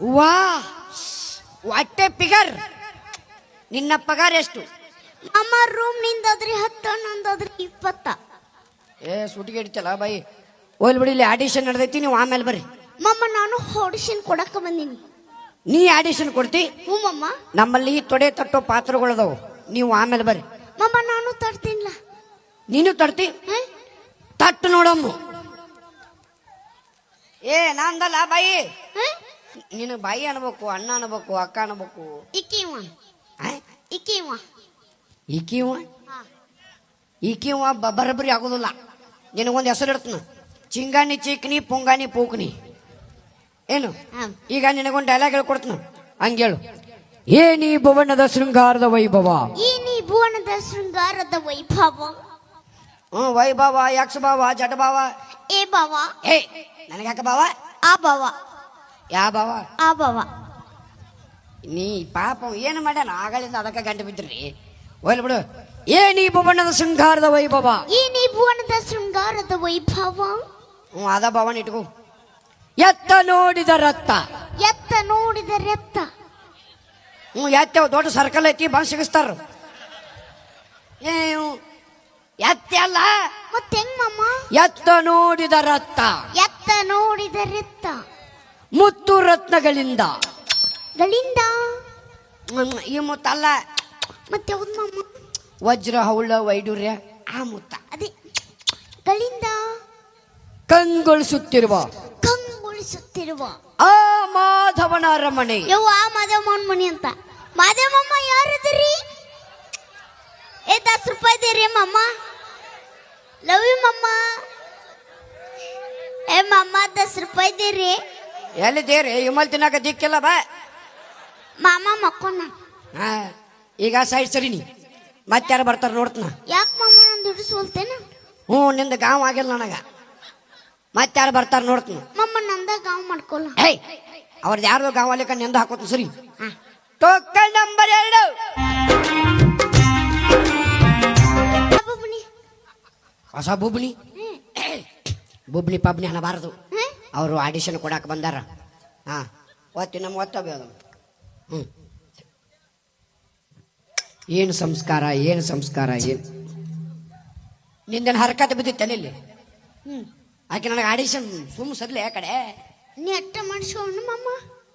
ವಾ. ಹೊಟ್ಟೆ ಪಿಗರ್. ನಿನ್ನ ಪಗಾರ ಎಷ್ಟು? ಅಮ್ಮ ರೂಮ್ ನಿಂದಾದ್ರಿ ಹತ್ತು ನಂದಾದ್ರಿ ಇಪ್ಪತ್ತ. ಏ ಸುಟಿಗೆ ಹಿಡಿತಲ್ಲ ಬಾಯಿ. ಹೋಲ್ ಬಿಡಿ ಇಲ್ಲಿ ಆಡಿಷನ್ ನಡೆದೈತಿ ನೀವು ಆಮೇಲೆ ಬರ್ರಿ. ಮಮ್ಮ ನಾನು ಆಡಿಷನ್ ಕೊಡಕ ಬಂದೀನಿ. ನೀ ಆಡಿಷನ್ ಕೊಡ್ತಿ? ಹ್ಞೂ ಮಮ್ಮ. ನಮ್ಮಲ್ಲಿ ತೊಡೆ ತಟ್ಟೋ ಪಾತ್ರಗಳದಾವು ನೀವು ಆಮೇಲೆ ಬರ್ರಿ. ಮಮ್ಮ ನಾನು ತರ್ತೀನಿಲ್ಲ ನೀನು ತರ್ತಿ? ತಟ್ಟು ನೋಡಮ್ಮ. ಏ ನಂದಲ್ಲ ಬಾಯಿ. ಹ್ಮ್? ನೀನು ಬಾಯಿ ಅನ್ಬೇಕು ಅಣ್ಣ ಅನ್ಬೇಕು ಅಕ್ಕ ಅನ್ಬೇಕು. ಇಕ್ಕಿವ? ಇಕ್ಕಿವ ಈಕಿವ ಹಾ. ಈಕಿವ ಬರಬರಿ ಆಗೋದಿಲ್ಲ. ನಿನಗೊಂದು ಹೆಸರು ಇಡ್ತೀನಿ. ಚಿಂಗಾಣಿ ಚೀಕ್ನಿ ಪುಂಗಾನಿ ಪೂಕ್ನಿ. ಏನು? ಹಾ. ಈಗ ನಿನಗೊಂದು ಡೈಲಾಗ್ ಹೇಳ್ಕೊಡ್ತೀನಿ. ಹಂಗೇಳು. ನೀ ಭುವನದ ಶೃಂಗಾರದ ವೈಭವ. ಈ ನೀ ಭುವನದ ಶೃಂಗಾರದ ವೈಭವ. ಹ್ಞೂ ವೈಭವ ಯಕ್ಷ ಭಾವ ಜಟ ಭಾವ? ಏ ಭಾವ. ಏ ನನಗೆ ಯಾಕೆ ಭಾವ? ಆ ಭಾವ. ಯಾ ಭಾವ ಆ ಭಾವ ನೀ ಪಾಪ ಏನು ಮಾಡ್ಯಾನ? ಆಗಳಿಂದ ಅದಕ್ಕೆ ಗಂಟೆ ಬಿದ್ರಿ. ಹೋಯ್ಲ್ ಬಿಡು. ಏನೀ ಭುವನದ ಶೃಂಗಾರದ ವೈಭವ? ಈ ನೀ ಭುವನದ ಶೃಂಗಾರದ ವೈಭವ? ಹ್ಞೂ ಅದ ಭವನ ಇಟ್ಕೋ. ಎತ್ತ ನೋಡಿದ ರತ್ತ ಎತ್ತ ನೋಡಿದ ರಕ್ತ. ಹ್ಞೂ ಎತ್ತವ ದೊಡ್ಡ ಸರ್ಕಲ್ ಐತಿ ಬಂದು ಸಿಗಿಸ್ತಾರ ಏ ಇವ್ ಎತ್ತೆ ಅಲ್ಲ? ಮತ್ತೆ ಹೆಂಗ್ ಎತ್ತ ನೋಡಿದ ರತ್ತ ಎತ್ತ ನೋಡಿದ ರಕ್ತ. ಮುತ್ತು ರತ್ನಗಳಿಂದ. ಗಳಿಂದ? ಈ ಮುತ್ತಲ್ಲ ಮತ್ತೆ ಯಾವ್ದು ವಜ್ರ ಹೌಳ ವೈಡೂರ್ಯ ಆ ಮುತ್ತ. ಅದೇ. ಗಳಿಂದ? ಕಂಗೊಳಿಸುತ್ತಿರುವ. ಕಂಗೊಳಿಸುತ್ತಿರುವ. ಆ ಮಾಧವನ ಅರಮನೆ. ಯವ್ವ ಮಾದೇವಮ್ಮನ ಮನಿ ಅಂತ. ಮಾದೇವಮ್ಮ ಯಾರಿದ್ರಿ ಏ ದಸ್ ರೂಪಾಯಿ ಇದೀರಿ ಮಮ್ಮ ಲವ್ ಯು ಮಮ್ಮ. ಏ ಮಮ್ಮ ದಸ್ ರೂಪಾಯಿ ಇದೀರಿ ಎಲ್ಲಿದ್ದೀರಿ? ಇಮಲ್ ತಿನ್ನಾಕ ದಿಕ್ಕಿಲ್ಲ ಬಾ. ಮಾಮ ಮಕ್ಕೊಂಡ. ಹಾ ಈಗ ಸೈಡ್ ಸರಿ ನೀ. ಮತ್ತಾರು ಬರ್ತಾರ ನೋಡ್ತನ? ಯಾಕೆ ಮಾಮ ನಾನು ದುಡ್ಡು ಸೋಲ್ತೇನ? ಹ್ಞೂ ನಿಂದ ಗಾಂವ್ ಆಗಿಲ್ಲ ನನಗ. ಮತ್ತಾರು ಬರ್ತಾರ ನೋಡ್ತನ? ಮಮ್ಮ ನಂದ ಗಾಂವ್ ಮಾಡ್ಕೊಲ್ಲ. ಹೇ ಅವ್ರದ್ದು ಯಾರ್ದು ಗಾಂವ್ ಅಲ್ಲಿಕ ನಿಂದ ಹಾಕೋತ ಸರಿ? ಟೋಕನ್ ನಂಬರ್ ಎರಡು. ಹೊಸ ಬುಬ್ಣಿ ಬುಬ್ಣಿ ಪಬ್ಣಿ ಅನ್ನಬಾರದು ಅವರು ಆಡಿಷನ್ ಕೊಡಕ್ಕೆ ಬಂದಾರ. ಹಾ ಒತ್ತಿ ನಮ್ಮ ಒತ್ತಬೇ ಹ್ಞೂ ಏನು ಸಂಸ್ಕಾರ ಏನು ಸಂಸ್ಕಾರ ಏನು? ನಿಂದೇನು ಹರಕತೆ ಬಿದ್ದಿತ್ತೇನೆ ಇಲ್ಲಿ ಹ್ಞೂ ಆಕೆ ನನಗೆ ಆಡಿಷನ್ ಸುಮ್ಮ ಸದ್ಲೆ ಆ ಕಡೆ. ನೀ ಅಟ್ಟ ಮಾಡಿಸ್ಕೊಂಡು ಮಮ್ಮ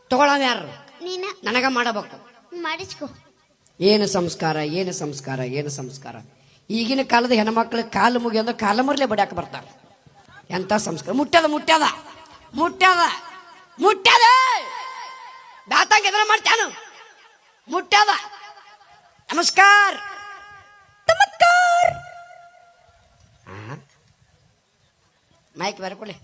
ತಗೊಳ್ಳೋಣ ಯಾರು? ನೀನ. ನನಗ ಮಾಡಬೇಕು. ಮಾಡಿಸ್ಕೊ. ಏನು ಸಂಸ್ಕಾರ ಏನು ಸಂಸ್ಕಾರ ಏನು ಸಂಸ್ಕಾರ? ಈಗಿನ ಕಾಲದ ಹೆಣ್ಮಕ್ಳು ಕಾಲು ಮುಗಿಯೋದು ಕಾಲು ಮುರ್ಲೆ ಬಡಿಯಾಕ ಬರ್ತಾರೆ. ಎಂಥ ಸಂಸ್ಕಾರ? ಮುಟ್ಟದ ಮುಟ್ಟ್ಯದ ಮುಟ್ಟ್ಯದ ಮುಟ್ಟ್ಯದ ಬ್ಯಾತಾಗ ಎದ್ರ ಮಾಡ್ತಾನು ಮುಟ್ಟವ ನಮಸ್ಕಾರ. ನಮಸ್ಕಾರ? ಮೈಕ್ ಬರ್ಕೊಳ್ಳಿ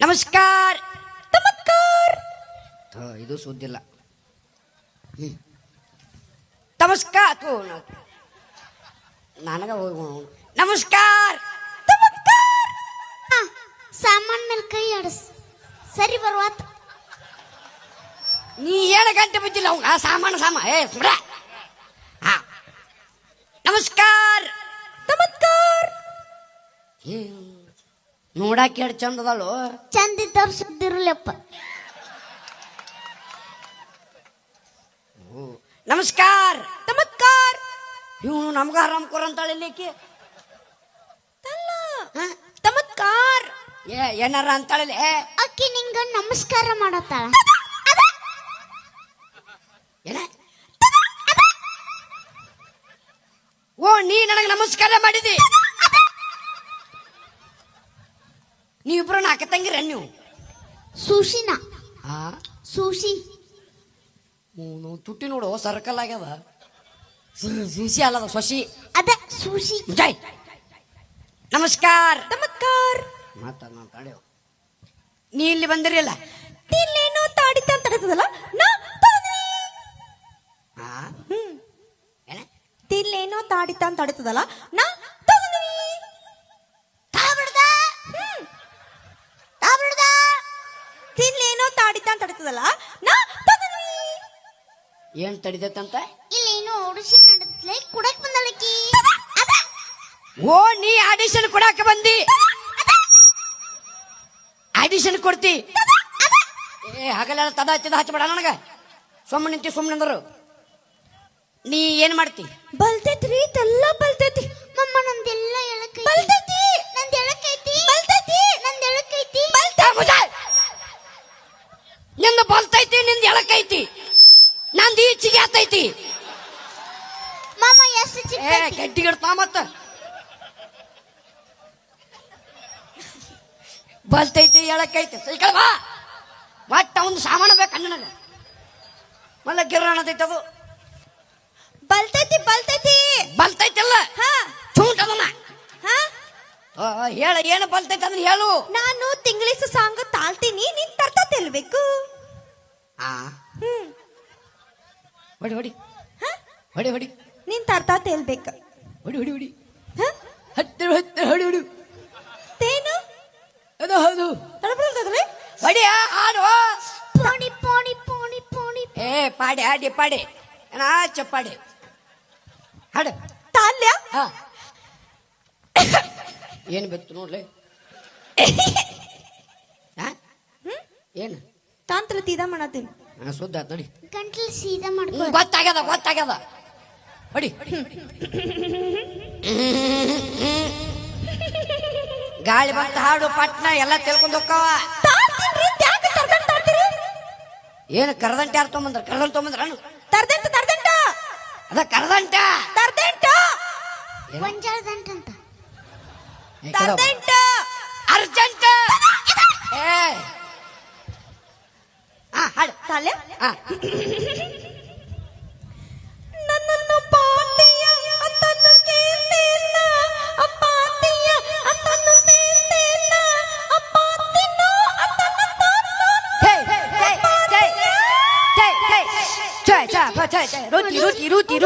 ನಮಸ್ಕಾರ. ನಮಸ್ಕಾರ ಇದು ಸುದ್ದಿಲ್ಲ. ನಮಸ್ಕಾರ. ನನಗೆ ನನಗ ನಮಸ್ಕಾರ. ಸಾಮಾನ್ ಮೇಲೆ ಕೈ ಆಡಸ್. ಸರಿ ಬರುವಾತ ನೀ ಏಳು ಗಂಟೆ ಬಿದ್ದಿಲ್ಲ ಅವ್ನ ಆ ಸಾಮಾನು ಸಾಮ ಏ ಸುಮ್ರ. ಹಾ. ನಮಸ್ಕಾರ. ನಮಸ್ಕಾರ. ನೋಡಾಕ ಎರಡು ಚಂದ ಅದಳು ಚಂದ ಇದ್ದವ್ರು ಸುದ್ದಿರಲಪ್ಪ ನಮಸ್ಕಾರ. ನಮಸ್ಕಾರ. ಇವನು ನಮ್ಗ ಆರಾಮ್ ಕೊರ ಅಂತಾಳೆ ಇಲ್ಲಿಕ್ಕೆ ಏ ಏನಾರ ಅಂತಾಳಲ್ಲ ಏ. ಅಕ್ಕಿ ನಿಂಗ ನಮಸ್ಕಾರ ಮಾಡತ್ತಾಳ. ಏನ? ಓ ನೀ ನನಗೆ ನಮಸ್ಕಾರ ಮಾಡಿದಿ? ನೀವಿಬ್ರು ನಾಕ ತಂಗಿರ ನೀವು ಸೂಶಿನ. ಆ? ಸೂಶಿ. ಹ್ಞೂ ತುಟ್ಟಿ ನೋಡು ಸರ್ಕಲ್ ಆಗ್ಯದ. ಅಲ್ಲ ಅಲ್ಲದ ಸೊಸಿ ಅದ ಸೂಶಿ. ಜೈ. ನಮಸ್ಕಾರ. ನಮಸ್ಕಾರ. ಮಾತಾಡ ನೀ ಇಲ್ಲಿ ಬಂದಿರಲ್ಲ ತಿಲ್ಲೇನೋ ತಾಡಿತ ಅಂತ ಹೇಳ್ತದಲ್ಲ ನಾ ಹಾ ಏನ? ತಿಲ್ಲೇನೋ ತಾಡಿತ ಅಂತ ತಡೀತದಲ್ಲ ನಾ ತಗೊಂಡ್ವಿ ತಾಬಿಡ್ದ ತಾಬಿಡ್ದ ತಿಲ್ಲೇನೋ ತಾಡಿತ ಅಂತ ತಡೀತದಲ್ಲ ನಾ ತಗೊಂಡ್ವಿ ಏನ್ ತಡಿದತ್ತಂತ ಇಲ್ಲಿ ಏನು ಆಡಿಷನ್ ನಡೆದ್ಲೆ ಕುಡಕ್ ಬಂದಳಕಿ. ಓ ನೀ ಆಡಿಷನ್ ಕೊಡಾಕ ಬಂದಿ. ಆಡಿಷನ್ ಕೊಡ್ತಿ. ಏ ಹಗಲೆಲ್ಲ ತದ ಹಚ್ಚಿದ ಹಚ್ಚಬೇಡ ನನಗ. ಸುಮ್ಮನೆ ನಿಂತಿ ಸುಮ್ಮನೆ ಅಂದರು. ನೀ ಏನ್ ಮಾಡ್ತಿ? ಬಲ್ತೈತ್ರಿ ಇದೆಲ್ಲ ಬಲ್ತೈತಿ. ಮಮ್ಮ ನಂದೆಲ್ಲ ಎಳಕೈತಿ. ಬಲ್ತೈತಿ. ನಂದ ಎಳಕೈತಿ. ಬಲ್ತೈತಿ. ನಂದ ಎಳಕೈತಿ. ಏ, ನಿಂದ ನಿಂದು ಬಲ್ತೈತಿ ನಿಂದ ಎಳಕೈತಿ. ನಂದ ಈಚಿಗೆ ಆತೈತಿ. ಮಾಮ ಎಷ್ಟು ಏ ಚಿಕ್ಕ ಗಡ್ಡಿಗಿಡ್ತಾ ಮತ್ತ. ಬಲ್ತೈತಿ ಎಳಕೈತಿ ಸೈಕಲ್ ಬಾ. ಒಟ್ಟ ಒಂದು ಸಾಮಾನು ಬೇಕು ನನಗ. ಮಲ್ಲ ಗಿರ್ರಣದೈತಿ ಅದು. ಬಲ್ತೈತಿ ಬಲ್ತೈತಿ ಬಲ್ತೈತಿಲ್ಲ ಹಾ. ಚೂಂಟ್ ಅದನ್ನ. ಹೇಳ ಏನು ಬಲ್ತೈತಿ ಅದನ್ನ ಹೇಳು. ನಾನು ತಿಂಗಳಿಸ ಸಾಂಗ್ ತಾಳ್ತೀನಿ ನೀನ್ ತರ್ತಾ ಹ್ಮ್. ಹೊಡಿ ಹೊಡಿ. ಹಾ? ಹೊಡಿ ಹೊಡಿ. ನೀನ್ ತರ್ತಾ ತೆಲ್ಬೇಕು. ಹೊಡಿ ಹೊಡಿ ಹೊಡಿ. ಹಾ? ಹತ್ತಿರ ಹತ್ತಿರ ಹೊಡಿ ಹೊಡಿ. ಅದು ಹೌದು. ತಡಬಲ್ತದ್ರಿ ಹೊಡಿ ಹಾಡು ಪೋಣಿ ಪೋಣಿ ಪೋಣಿ ಪೋಣಿ. ಏ ಪಾಡಿ ಹಾಡಿ ಪಾಡಿ. ನಾ ಚಪ್ಪಾಡಿ ಹಾಡು. ತಾಲ್ಯ? ಹಾ. ಏನು ಬಿತ್ತು ನೋಡ್ಲಿ? ಹಾ? ಏನು? ತಾಂತ್ರ ತೀದ ಮಾಡತ್ತೀನಿ. ಹಾ ಸುದ್ದ ಆತ್ ನೋಡಿ. ಗಂಟ್ಲು ಸೀದಾ ಮಾಡ್ಕೊ. ಗೊತ್ತಾಗ್ಯದ ಗೊತ್ತಾಗ್ಯದ. ಹೊಡಿ. ಗಾಳಿ ಬಂತ ಹಾಡು ಪಟ್ನ ಎಲ್ಲ ತಿಳ್ಕೊಂಡು ತರ್ದಂಟ ಏನು ಕರದಂಟ ಯಾರು ತೊಗೊಂಬಂದ್ರ? ಕರದಂಟ ತೊಗೊಂಬಂದ್ರ ತರ್ದಂಟ ತರ್ದಂಟ? ಅದ ಕರದಂಟ. ತರ್ದಂಟ? ಗೊಂಜಾಳ ದಂಟಂತ ತರ್ದಂಟ? ಅರ್ಜೆಂಟ್. ಏ. ಆ ಹಾಡು. ತಾಲೆ ಹಾ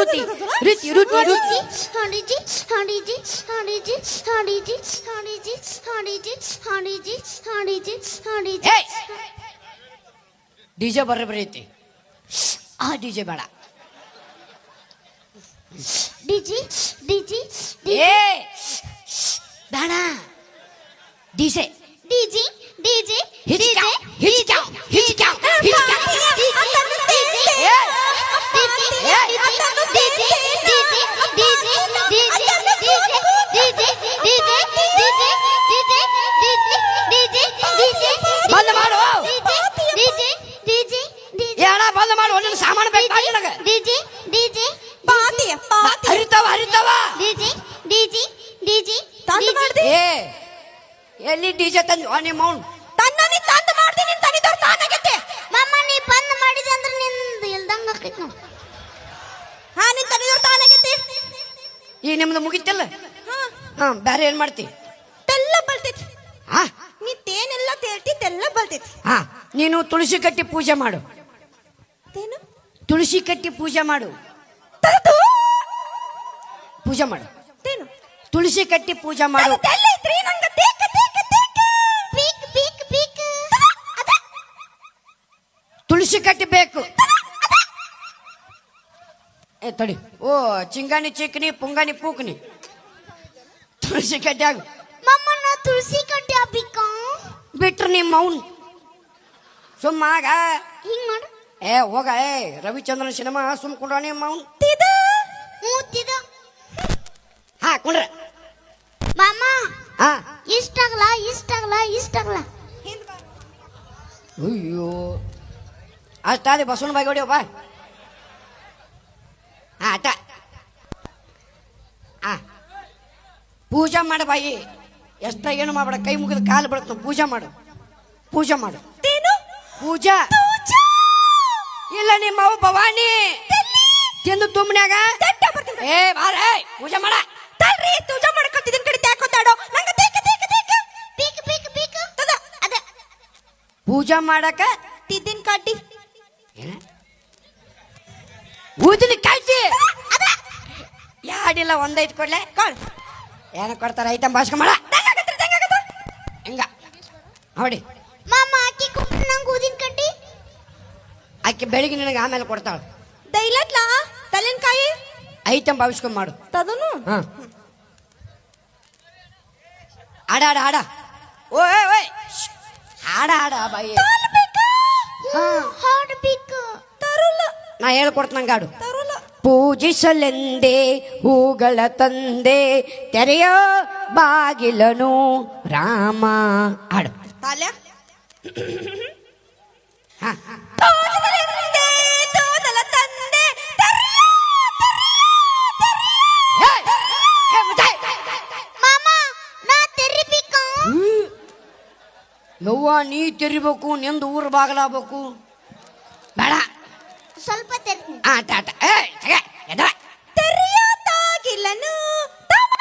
ರುತಿ ರುತಿ ರುತಿ ರುತಿ ರುತಿ ರುತಿ ಹಾಡಿಜಿ ಹಾಡಿಜಿ ಹಾಡಿಜಿ ಹಾಡಿಜಿ ಹಾಡಿಜಿ ಹಾಡಿಜಿ ಹಾಡಿಜಿ ಹಾಡಿಜಿ ಹಾಡಿಜಿ ಹೇ ಡಿಜೆ ಬರ್ರಿ ಬರ್ರಿ ಐತಿ ಆ ಡಿಜೆ ಬೇಡ ಡಿಜಿ ಡಿಜಿ ಏ ಬೇಡ ಡಿಜೆ ಡಿಜಿ ಡಿಜಿ ಎಲ್ಲಿ ಡಿಜೆ ತಂದು ಆ ನಿಮ್ಮ ಅವ್ನು ತನ್ನ ನೀ ತಂದು ಮಾಡ್ತೀನಿ ನಿನ್ ತನಿದವ್ರು ತಾನಾಗೈತೆ ಮಮ್ಮ ನೀ ಬಂದ್ ಮಾಡಿದೆ ಅಂದ್ರೆ ನಿಂದು ಇಲ್ದಂಗ ಆಕೈತಿ ನೋಡು. ಹಾ ನಿನ್ ತನಿದವ್ರು ತಾನಾಗೈತಿ ಈ ನಿಮ್ದು ಮುಗಿತಲ್ಲ? ಹಾ. ಬ್ಯಾರೆ ಬೇರೆ ಏನ್ ಮಾಡ್ತಿ? ತೆಲ್ಲ ಬಲ್ತೈತಿ. ಹಾ. ನೀ ತೇನೆಲ್ಲ ತೇಳ್ತಿ ತೆಲ್ಲ ಬಲ್ತೈತಿ. ಹಾ ನೀನು ತುಳಸಿ ಕಟ್ಟಿ ಪೂಜೆ ಮಾಡು. ತೇನು? ತುಳಸಿ ಕಟ್ಟಿ ಪೂಜೆ ಮಾಡು. ಪೂಜೆ ಮಾಡು. ತೇನು? ತುಳಸಿ ಕಟ್ಟಿ ಪೂಜೆ ಮಾಡು. ತುಳಸಿ ಕಟ್ಟಿ ಬೇಕು. ಏ ತಡಿ. ಓ ಚಿಂಗಾಣಿ ಚಿಕ್ಕನಿ ಪುಂಗಾಣಿ ಪೂಕನಿ. ತುಳಸಿ ಕಟ್ಟಿ ಆಗು. ನಾ ತುಳಸಿ ಕಟ್ಟಿ ಹಾಕ್ಬೇಕಾ ಬಿಟ್ರು ನಿಮ್ಮ ಅವ್ನು ಸುಮ್ಮಾಗ ಹಿಂಗ್ ಮಾಡು. ಏ ಹೋಗ. ಏ ರವಿಚಂದ್ರನ್ ಸಿನಿಮಾ ಸುಮ್ ಕುಂಡ್ರ ನೀ ಮೌನ್. ತಿದ. ಮೂತಿದ ಹಾ ಕುಂಡ್ರ ಮಾಮ ಹಾ ಇಷ್ಟ ಆಗಲ್ಲ ಇಷ್ಟ ಆಗಲ್ಲ ಇಷ್ಟ ಆಗಲ್ಲ ಅಯ್ಯೋ. ಅಷ್ಟಾದಿ ಬಸವನ ಬಾಯಿ ಹೊಡಿಯೋ ಬಾ. ಹಾ ಅಟ ಹಾ ಪೂಜೆ ಮಾಡು ಬಾಯಿ. ಎಷ್ಟ ಏನು ಮಾಡ್ಬೇಡ ಕೈ ಮುಗಿದ ಕಾಲು ಬಿಡುತ್ತ ಪೂಜೆ ಮಾಡು. ಪೂಜೆ ಮಾಡು. ಪೂಜಾ. ಇಲ್ಲ ನಿಮ್ಮ ಅವ ಭವಾನಿ. ತಿಂದು ತುಂಬನ್ಯಾಗ. ಏ ಬಾರ ಪೂಜೆ ಮಾಡ. ತಲ್ರಿ ಪೂಜೆ ಮಾಡ್ಕೊತಿದ್ದೀನಿ ಕಡೆ ತ್ಯಾಕೋತಾಡೋ ನಂಗ ಪೂಜೆ ಮಾಡಕ ತಿದ್ದಿನ ಕಟ್ಟಿ ಏನ? ಊದಿನ ಕಾಟಿ ಯಾಡಿಲ್ಲ ಒಂದೈತ್ ಕೊಡ್ಲೆ ಕೊಡ್. ಏನ ಕೊಡ್ತಾರ ಐಟಮ್ ಭಾಷೆ ಮಾಡ. ಹೆಂಗ? ನೋಡಿ. ಮಾಮ ಅಕ್ಕಿ ಕೊಟ್ಟು ನಂಗೆ ಊದಿನ ಕಟ್ಟಿ ಆಕೆ ಬೆಳಿಗ್ಗೆ ನಿನಗೆ ಆಮೇಲೆ ಕೊಡ್ತಾಳ. ದೈಲತ್ಲಾ? ತಲೆನ್ಕಾಯಿ? ಐಟಮ್ ಭಾವಿಸ್ಕೊಂಡ್ ಮಾಡು. ತದನು? ಹಾ. ಆಡ ಆಡ ಆಡ. ಓಯ್ ಓಯ್ ಹಾಡ ಹಾಡ ಬಾಯಿ. ಹಾ. ಹಾಡ್ಬೇಕು? ನಾ ಹೇಳ್ಕೊಡ್ತಂಗ ಹಾಡು. ಪೂಜಿಸಲೆಂದೇ ಹೂಗಳ ತಂದೆ ತೆರೆಯೋ ಬಾಗಿಲನು ರಾಮ. ಹಾಡು. ತಾಲ್ಯ? ಯವ್ವ ನೀ ತೆರಿಬೇಕು ನಿಂದು ಊರ್ ಬಾಗಲಾಗಬೇಕು. ಬೇಡ. ಸ್ವಲ್ಪ ತೆರಿ ಆ ಟಾಟ ಏ ಎದ್ರ. ತರ್ಯ ತಾಗಿಲನು ತಮ.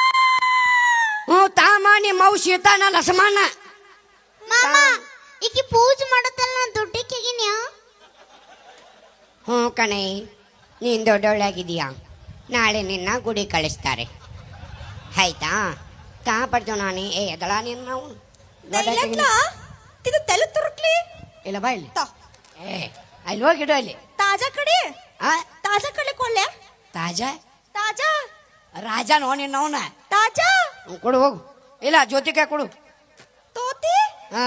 ಹ್ಞೂ ತಾಮ ನಿಮ್ಮ ಅವು ಶೀತಾನ ಲಸಮಾನ ಮಾಮ ಈಕಿ ಪೂಜೆ ಮಾಡತ್ತಲ್ಲ ನಾ ದುಡ್ಡಿಕ್ಕಿಗಿನ್ಯಾ ಹ್ಞೂ ಕಣೆ ನೀನು ದೊಡ್ಡವಳಾಗಿದೀಯಾ ನಾಳೆ ನಿನ್ನ ಗುಡಿ ಕಳಿಸ್ತಾರೆ. ಆಯ್ತಾ? ತಾ ಪಡ್ತೀವಿ ನಾನು ಏ ಎದಳ ನೀನು. ನಾವು ಇದು ತಲೆ ತುರುಕ್ಲಿ? ಇಲ್ಲ ಬಾ ಇಲ್ಲಿ. ತಾ. ಏ ಅಲ್ಲಿ ಹೋಗಿಡು ಅಲ್ಲಿ. ತಾಜಾ ಕಡಿ? ಆ? ತಾಜಾ ಕಡೆ ಕೊಳ್ಳೆ ತಾಜಾ? ತಾಜಾ? ರಾಜ ನೋ ನಿನ್ನ ಅವನ. ತಾಜಾ? ಕೊಡು ಹೋಗು. ಇಲ್ಲ ಜ್ಯೋತಿಕ ಕೊಡು. ತೋತಿ? ಹಾ.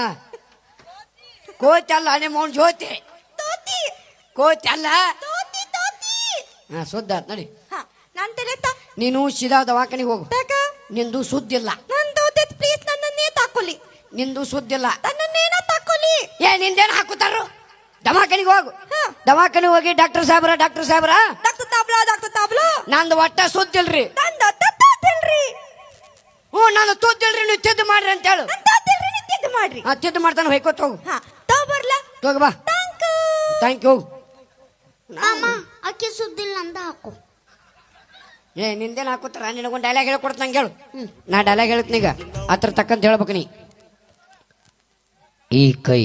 ಕೋತಿ ಅಲ್ಲ ನಿಮ್ಮ ಅವ್ನ ಜ್ಯೋತಿ. ತೋತಿ? ಕೋತಿ ಅಲ್ಲ ತೋತಿ ತೋತಿ? ಹಾ ಸುದ್ದ ನೋಡಿ ನಡಿ. ಹಾ ನಾನ್ ತಲೆ ತಾ ನೀನು ಸೀದಾ ದವಾಖಾನಿಗೆ ಹೋಗು. ನಿಂದು ಸುದ್ದಿಲ್ಲ. ನನ್ ತೋತಿ ಪ್ಲೀಸ್ ನನ್ನನ್ನೇ ತಾಕೊಲಿ. ನಿಂದು ಸುದ್ದಿಲ್ಲ. ನಿಂದೇನು ಹಾಕುತ್ತಾರು ದವಾಖಾನಿಗೆ ಹೋಗು. ದವಾಖಾನಿಗೆ ಹೋಗಿ ಡಾಕ್ಟರ್ ಸಾಹೇಬ್ರ ಡಾಕ್ಟರ್ ಸಾಹೇಬ್ರ? ಡಾಕ್ಟರ್ ತಾಬ್ಲಾ ಡಾಕ್ಟರ್ ತಾಬ್ಲಾ. ನಂದು ಒಟ್ಟ ಸುದ್ದಿಲ್ರಿ ನಂದು ತತ್ತಾತಿಲ್ರಿ ಹ್ಞೂ ನಾನು ತೂದ್ದಿಲ್ರಿ ನೀವು ತಿದ್ದು ಮಾಡ್ರಿ ಅಂತ ಹೇಳು. ನನ್ ತಾತಿಲ್ರಿ ತಿದ್ದು ಮಾಡ್ರಿ. ಹಾ ತಿದ್ದು ಮಾಡ್ತಾನೆ ಹೊಯ್ಕೋತ ಹೋಗು. ಹಾ ತೋ ಬರ್ಲ. ಹೋಗಿ ಬಾ. ಥ್ಯಾಂಕ್ ಥ್ಯಾಂಕ್ ಯು ಅಮ್ಮ ಅಕ್ಕಿ ಸುದ್ದಿಲ್ಲ ಅಂತ ಹಾಕು. ಏ ನಿಂದೇನು ಹಾಕುತ್ತಾರ? ನಿನಗೊಂದು ಡೈಲಾಗ್ ಹೇಳ್ಕೊಡ್ತಂಗೆ ಹೇಳು. ನಾ ಡೈಲಾಗ್ ಹೇಳ್ತೀನೀಗ ಅದ್ರ ತಕ್ಕಂತ ಹೇಳ್ಬೇಕು ನೀ. ಈ ಕೈ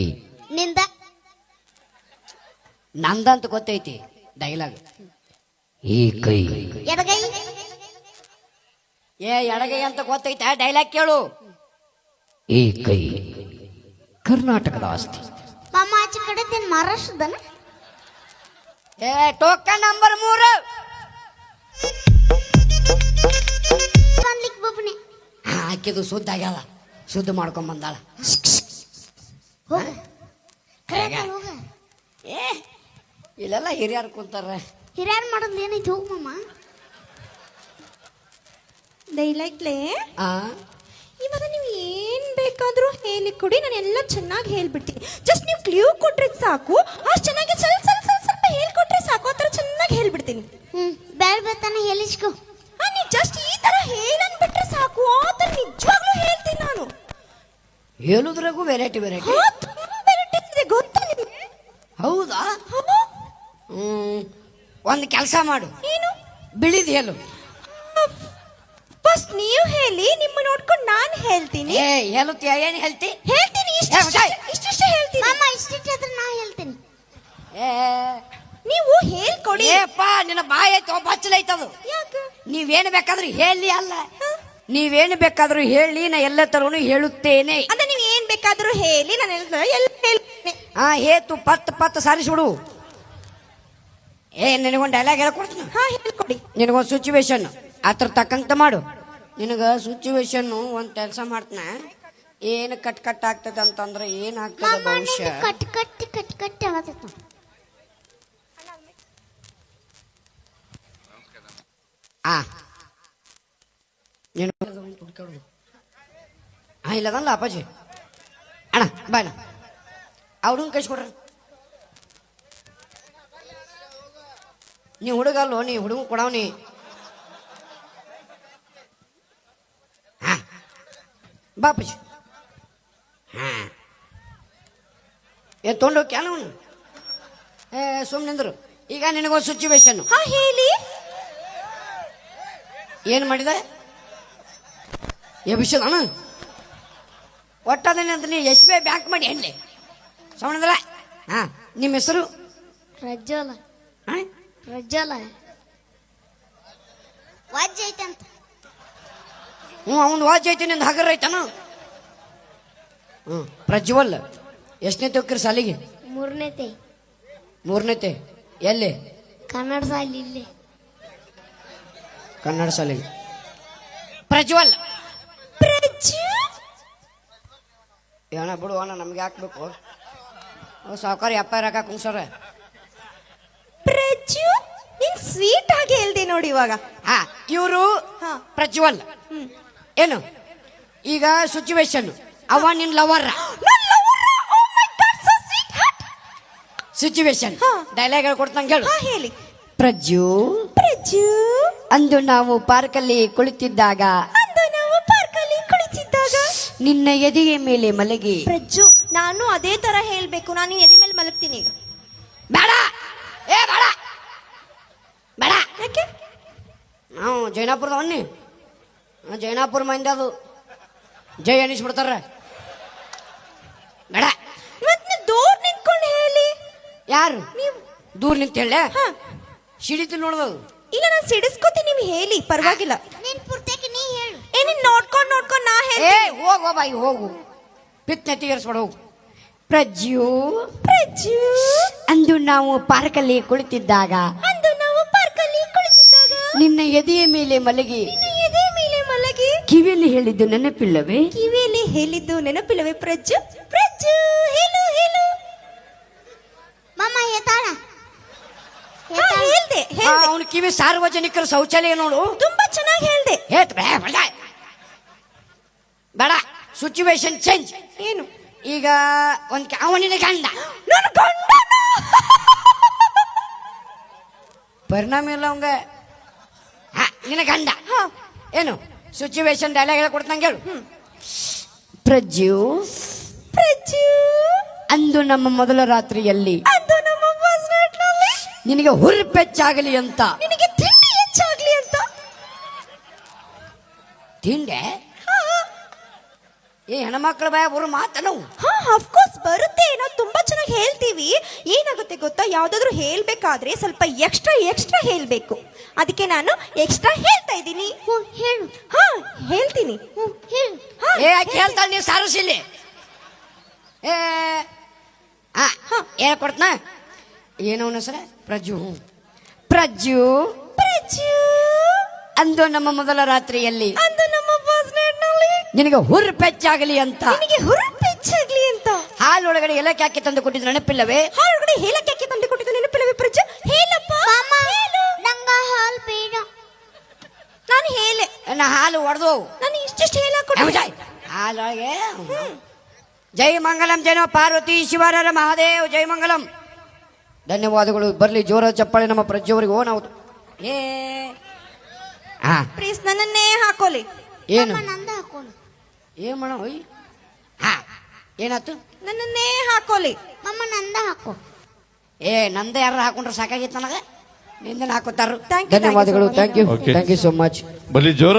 ನಂದಂತ ಗೊತ್ತೈತಿ ಡೈಲಾಗ್ ಈ ಕೈ. ಎಡಗೈ. ಏ ಎಡಗೈ ಅಂತ ಗೊತ್ತೈತೆ? ಡೈಲಾಗ್ ಕೇಳು. ಈ ಕೈ. ಕರ್ನಾಟಕದ ಆಸ್ತಿ. ಮಾಮ ಆಚೆ ಕಡೆ ತಿನ್ ಮಹಾರಾಷ್ಟ್ರದನ? ಏ ಟೋಕನ್ ನಂಬರ್ ಮೂರು. ಬಂದ್ಲಿಕ್ ಬಬ್ನಿ. ಹಾಕಿದು ಶುದ್ಧ ಸುದ್ದ ಆಗ್ಯಾಳ ಶುದ್ಧ ಮಾಡ್ಕೊಂಡ್ ಬಂದಾಳ. ಹೇಗ? ಏ ಇಲ್ಲೆಲ್ಲ ಹಿರಿಯರು ಕುಂತಾರ ಹಿರಿಯರ್ ಮಾಡೋದು ಏನೈತಿ ಹೋಗ್ ಮಾಮ. ಡೈಲಾಗ್ಲೇ ಆ? ಇವಾಗ ನೀವು ಏನು ಬೇಕಾದರೂ ಹೇಳಿ ಕೊಡಿ ನಾನು ಎಲ್ಲ ಚೆನ್ನಾಗಿ ಹೇಳ್ಬಿಡ್ತೀನಿ. ಜಸ್ಟ್ ನೀವು ಕ್ಲೂ ಕೊಟ್ರೆ ಸಾಕು ಅಷ್ಟು ಚೆನ್ನಾಗಿ ಸ್ವಲ್ಪ ಸ್ವಲ್ಪ ಸ್ವಲ್ಪ ಸ್ವಲ್ಪ ಹೇಳ್ಕೊಟ್ರೆ ಸಾಕು ಆ ಥರ ಚೆನ್ನಾಗಿ ಹೇಳ್ಬಿಡ್ತೀನಿ. ಹ್ಮ್ ಬೇರೆ ಬೇತಾನೆ ಹೇಳಿಸ್ಕೊ ಆ, ನೀವು ಜಸ್ಟ್ ಈ ಥರ ಹೇಳನ್ಬಿಟ್ರೆ ಸಾಕು ಆ ಥರ ನಿಜವಾಗ್ಲೂ ಹೇಳ್ತೀನಿ ನಾನು. ಹೇಳುದ್ರಾಗೂ ವೆರೈಟಿ ವೆರೈಟಿ ಹಾ ತುಂಬಾ ವೆರೈಟಿ ಇದೆ ಗೊತ್ತಾ ನಿಮಗೆ? ಹೌದಾ? ಒಂದು ಕೆಲಸ ಮಾಡು. ಏನು? ಬಿಳಿದ್ ಹೇಳು. ಫಸ್ಟ್ ನೀವು ಹೇಳಿ ನಿಮ್ಮ ನೋಡ್ಕೊಂಡು ನಾನು ಹೇಳ್ತೀನಿ. ಏ ಹೇಳುತ್ತೀಯ? ಏನು ಹೇಳ್ತಿ? ಹೇಳ್ತೀನಿ ಇಷ್ಟು ಇಷ್ಟು ಇಷ್ಟ ಹೇಳ್ತೀನಿ ಹೇಳ್ತೀನಿ. ಮಾಮ ಇಷ್ಟಿಟ್ಟಾದ್ರೆ ನಾ ಹೇಳ್ತೀನಿ. ಏ. ನೀವು ಹೇಳ್ಕೊಡಿ. ಏಪ್ಪ ನಿನ್ನ ಬಾಯಿ ಐತೋ ಬಚ್ಚಲೈತದು ಯಾಕೆ? ನೀವೇನು ಬೇಕಾದ್ರೂ ಹೇಳಿ ಅಲ್ಲ. ನೀವೇನು ಬೇಕಾದ್ರೂ ಹೇಳಿ ನಾ ಎಲ್ಲ ತರನು ಹೇಳುತ್ತೇನೆ. ಅಂದ್ರೆ ನೀವು ಏನ್ ಬೇಕಾದ್ರೂ ಹೇಳಿ ನಾನು ಎಲ್ಲ ಹಾ ಹೇಳ್ತೀನಿ. ಆ ಹೇತು ಪತ್ ಪತ್ ಸಾರಿಸ್ಬಿಡು. ಏ ನಿನಗೊಂದು ಡೈಲಾಗ್ ಹೇಳ್ಕೊಡ್ತೀನಿ ಹಾ ಹೇಳ್ಕೊಡಿ ನಿನಗೊಂದು ಸಿಚುವೇಶನ್ ಅದ್ರ ತಕ್ಕಂತ ಮಾಡು. ನಿನಗ ಸಿಚುವೇಶನ್ ಒಂದು ಕೆಲಸ ಮಾಡ್ತನ? ಏನು ಕಟ್ ಕಟ್ ಆಗ್ತದೆ ಅಂತಂದ್ರೆ ಏನಾಗ್ತದೆ ಆಗ್ತದ ಭವಿಷ್ಯ? ಕಟ್ ಕಟ್ ಕಟ್ ಕಟ್ ಆ. ನೀನು ಹಾ ಇಲ್ಲದಲ್ಲ ಅಪ್ಪಾಜಿ. ಅಣ್ಣ ಬಾಯ್ ಕಳ್ಸಿ ಕಳ್ಸ್ಕೊಡ್ರಿ ನೀ ಹುಡುಗಲ್ಲೋ ನೀ ಹುಡುಗ ಕೊಡವ್ನಿ ಹಾ. ಬಾ ಅಪ್ಪಾಜಿ. ಹಾ. ಏ ತೊಗೊಂಡೋಗ್ಯ ಅವನು? ಏ ಸುಮ್ಮನಿಂದರು ಈಗ ನಿನಗೊಂದು ಸಿಚುವೇಶನ್ ಹಾ ಹೇಳಿ. ಏನು ಮಾಡಿದೆ? ಎಬ್ಬಿಸದ ಅಣ್ಣ ಒಟ್ಟದನ್ನ ಅಂತ ನೀ ಎಸ್ ಬಿ ಐ ಬ್ಯಾಂಕ್ ಮಾಡಿ ಏನ್ಲಿ ಸವಣಂದ್ರ ಹಾ. ನಿಮ್ಮ ಹೆಸರು? ರಜ್ಜೋಲ ರಜ್ಜೋಲ ವಜ್ಜ ಐತಂತ. ಹ್ಞೂ ಅವ್ನು ವಾಜ್ ಐತಿ ನಿಂದು ಹಗರ ಐತನ? ಹ್ಞೂ ಪ್ರಜ್ವಲ್ ಎಷ್ಟನೇ ತೋಕ್ರಿ ಸಾಲಿಗೆ ಮೂರನೇತೆ ಮೂರನೇತೆ ಎಲ್ಲಿ? ಕನ್ನಡ ಸಾಲಿ ಇಲ್ಲಿ. ಕನ್ನಡ ಸಾಲಿಗೆ ಪ್ರಜ್ವಲ್! ಏನ ಬಿಡು ಅಣ್ಣ ನಮ್ಗೆ ಹಾಕ್ಬೇಕು ಸಾವುಕಾರ ಎಪ್ಪ ಹಾಕ ಕುಂಗ್ಸರ ಪ್ರಜ್ಜು ನೀನ್ ಸ್ವೀಟ್ ಆಗಿ ಹೇಳ್ದೆ ನೋಡಿ ಇವಾಗ. ಹಾ ಇವರು ಹಾ. ಪ್ರಜ್ವಲ್. ಏನು? ಈಗ ಸಿಚುವೇಶನ್ ಅವ ನಿನ್ ಲವರ್. ಸಿಚುವೇಶನ್ ಹಾ. ಡೈಲಾಗ್ ಹೇಳ್ಕೊಡ್ತಂಗೆ ಹೇಳು. ಹೇಳಿ. ಪ್ರಜ್ಜು ಪ್ರಜ್ಜು ಅಂದು ನಾವು ಪಾರ್ಕಲ್ಲಿ ಕುಳಿತಿದ್ದಾಗ. ಅಂದು ನಾವು ಪಾರ್ಕಲ್ಲಿ ಕುಳಿತಿದ್ದಾಗ. ನಿನ್ನ ಎದೆಯ ಮೇಲೆ ಮಲಗಿ. ಪ್ರಜ್ಜು ನಾನು ಅದೇ ತರ ಹೇಳ್ಬೇಕು. ನಾನು ಎದೆ ಮೇಲೆ ಮಲಗ್ತೀನಿ ಈಗ. ಬೇಡ! ಏ ಬೇಡ. ಬೇಡ. ಯಾಕೆ? ನಾವು ಜೈನಾಪುರದ ಅನ್ನಿ ಜೈನಾಪುರ ಮಂದಿ ಅದು. ಜೈ ಅನಿಸ್ಬಿಡ್ತಾರ ಬೇಡ. ಮತ್ ನೀ ದೂರ ನಿಂತ್ಕೊಂಡು ಹೇಳಿ. ಯಾರು? ನೀವು. ದೂರ ನಿಂತ ಹೇಳ ಹಾ. ಸಿಡಿತು ನೋಡ್ದು ಇಲ್ಲ ನಾನು ಸಿಡಿಸ್ಕೋತೀನಿ ನೀವು ಹೇಳಿ. ಪರವಾಗಿಲ್ಲ. ನಿನ್ ಪೂರ್ತಕ್ಕೆ ನೀ ಹೇಳು. ಏ ನೋಡ್ಕೊಂಡು ನೋಡ್ಕೊಂಡು ನಾ ಏ ಹೇಳಿ ಹೋಗು ಬಾಯಿ ಹೋಗು. ಪಿತ್ ನೆತ್ತಿಗೇರಿಸ್ಬೇಡ ಹೋಗು. ಪ್ರಜ್ಜು. ಪ್ರಜ್ಜು. ಅಂದು ನಾವು ಪಾರ್ಕಲ್ಲಿ ಕುಳಿತಿದ್ದಾಗ ಅಂದು ನಾವು ಪಾರ್ಕಲ್ಲಿ ಕುಳಿತಿದ್ದಾಗ ನಿನ್ನ ಎದೆಯ ಮೇಲೆ ಮಲಗಿ. ನಿನ್ನ ಎದೆ ಮೇಲೆ ಮಲಗಿ. ಕಿವಿಯಲ್ಲಿ ಹೇಳಿದ್ದು ನೆನಪಿಲ್ಲವೇ? ಕಿವಿಯಲ್ಲಿ ಹೇಳಿದ್ದು ನೆನಪಿಲ್ಲವೇ ಪ್ರಜ್ಜು? ಪ್ರಜ್ಜು ಹೇಳು ಹೇಳು. ಮಮ್ಮ ಎತ್ತಾಳ ಹೇಳ್ದೆ ಹೇಳ್ದೆ. ಅವನ ಕಿವಿ ಸಾರ್ವಜನಿಕರ ಶೌಚಾಲಯ ನೋಡು. ತುಂಬಾ ಚೆನ್ನಾಗಿ ಹೇಳ್ದೆ. ಹೇತ್ ಬೇ ಬೇಡ. ಬೇಡ ಸಿಚುವೇಶನ್ ಚೇಂಜ್ ಏನು? ಈಗ ಒಂದ್ ಅವನಿನ ಗಂಡ. ನನ್ನ ಗಂಡನ ಪರಿಣಾಮ ಇಲ್ಲ ಅವಂಗ. ನಿನ ನಿನ್ನ ಗಂಡ. ಹಾ. ಏನು? ಸಿಚುವೇಶನ್ ಡೈಲಾಗ್ ಹೇಳ್ಕೊಡ್ತಂಗೆ ಹೇಳು. ಪ್ರಜ್ಯು ಪ್ರಜ್ಯು ಅಂದು ನಮ್ಮ ಮೊದಲ ರಾತ್ರಿಯಲ್ಲಿ. ಅಂದು ನಮ್ಮ ನಿನಗೆ ಹುರ್ಪೆಚ್ಚಾಗಲಿ ಅಂತ. ನಿನಗೆ ತಿಂಡಿ ಹೆಚ್ಚಾಗಲಿ ಅಂತ. ತಿಂಡೆ? ಏ ಹೆಣ್ಮಕ್ಳ ಬಾಯ ಬರೋ ಮಾತನು ಹಾ ಅಫ್ಕೋರ್ಸ್ ಬರುತ್ತೆ. ನಾವು ತುಂಬಾ ಚೆನ್ನಾಗಿ ಹೇಳ್ತೀವಿ. ಗೊತ್ತಾ? ಯಾವುದಾದ್ರೂ ಹೇಳಬೇಕಾದ್ರೆ ಸ್ವಲ್ಪ ಎಕ್ಸ್ಟ್ರಾ ಎಕ್ಸ್ಟ್ರಾ ಹೇಳಬೇಕು. ಅದಕ್ಕೆ ನಾನು ಎಕ್ಸ್ಟ್ರಾ ಹೇಳ್ತಾ ಇದ್ದೀನಿ. ಹೇಳು. ಹಾ ಹೇಳ್ತೀನಿ. ಹ್ಞೂ ಹೇಳು. ಹಾ, ಏ ಆಕೆ ಹೇಳ್ತಾಳೆ ನೀವು ಸಾರಸಿಲ್ಲಿ ಏ ಹಾ. ಏನ ಕೊಡ್ತನ ಏನು ಅವನ ಹೆಸರ? ಪ್ರಜು. ಹ್ಞೂ. ಪ್ರಜ್ಜು ಪ್ರಜ್ಜು ಅಂದು ನಮ್ಮ ಮೊದಲ ರಾತ್ರಿಯಲ್ಲಿ. ಅಂದು ನಮ್ಮ ಬಸ್ನಲ್ಲಿ. ನಿನಗೆ ಆಗಲಿ ಅಂತ. ನಿನಗೆ ಹುರುಪು ಹೆಚ್ಚಾಗ್ಲಿ ಅಂತ. ಹಾಲೊಳಗಡೆ ಎಲ್ಲಕ್ಕೆ ಹಾಕಿ ತಂದು ಕೊಟ್ಟಿದ್ದು ನೆನಪಿಲ್ಲವೇ? ಹಾಳೊಳಗಡೆ ಹೇಳಕ್ಕೆ ತಂದು ಕೊಟ್ಟಿದ್ದು ನೆನಪಿಲ್ಲವೇ ಪ್ರಜ? ಹೇಳಪ್ಪ ಮಾಮ ನಂಗ ಹಾಲ್ ಬೇಡ. ನಾನು ಹೇಳೆ ನನ್ನ ಹಾಲು ಒಡೆದು ನಾನು ಇಷ್ಟಿಷ್ಟು ಹೇಳಕ್ಕೆ ಹಾಲೊಳಗೆ ಜೈ ಮಂಗಲಂ ಜನ ಪಾರ್ವತಿ ಶಿವರರ ಮಹಾದೇವ್ ಜೈ ಮಂಗಲಂ. ಧನ್ಯವಾದಗಳು. ಬರಲಿ ಜೋರ ಚಪ್ಪಾಳೆ ನಮ್ಮ ಪ್ರಜ್ಜವರಿಗೂ ನಾವು ಏ. ಹಾ. ಪ್ಲೀಸ್ ನನ್ನನ್ನೇ ಹಾಕೋಲಿ. ಏನು? ಏ ನಂದ ಹಾಕೋಣ ಏ ಮಾಡ ಹೋಯ್. ಹಾ ಏನಾಯ್ತು? ನನ್ನನ್ನೇ ಹಾಕೋಲಿ. ಮಮ್ಮ ನಂದ ಹಾಕೋ. ಏ ನಂದ ಯಾರು ಹಾಕೊಂಡ್ರೆ ಸಾಕಾಗಿತ್ತು ನನಗೆ? ನಿಂದನ ಹಾಕೋತಾರು. Thank you, thank you ಧನ್ಯವಾದಗಳು thank you Okay. Thank you so much ಬಲಿ ಜೋರ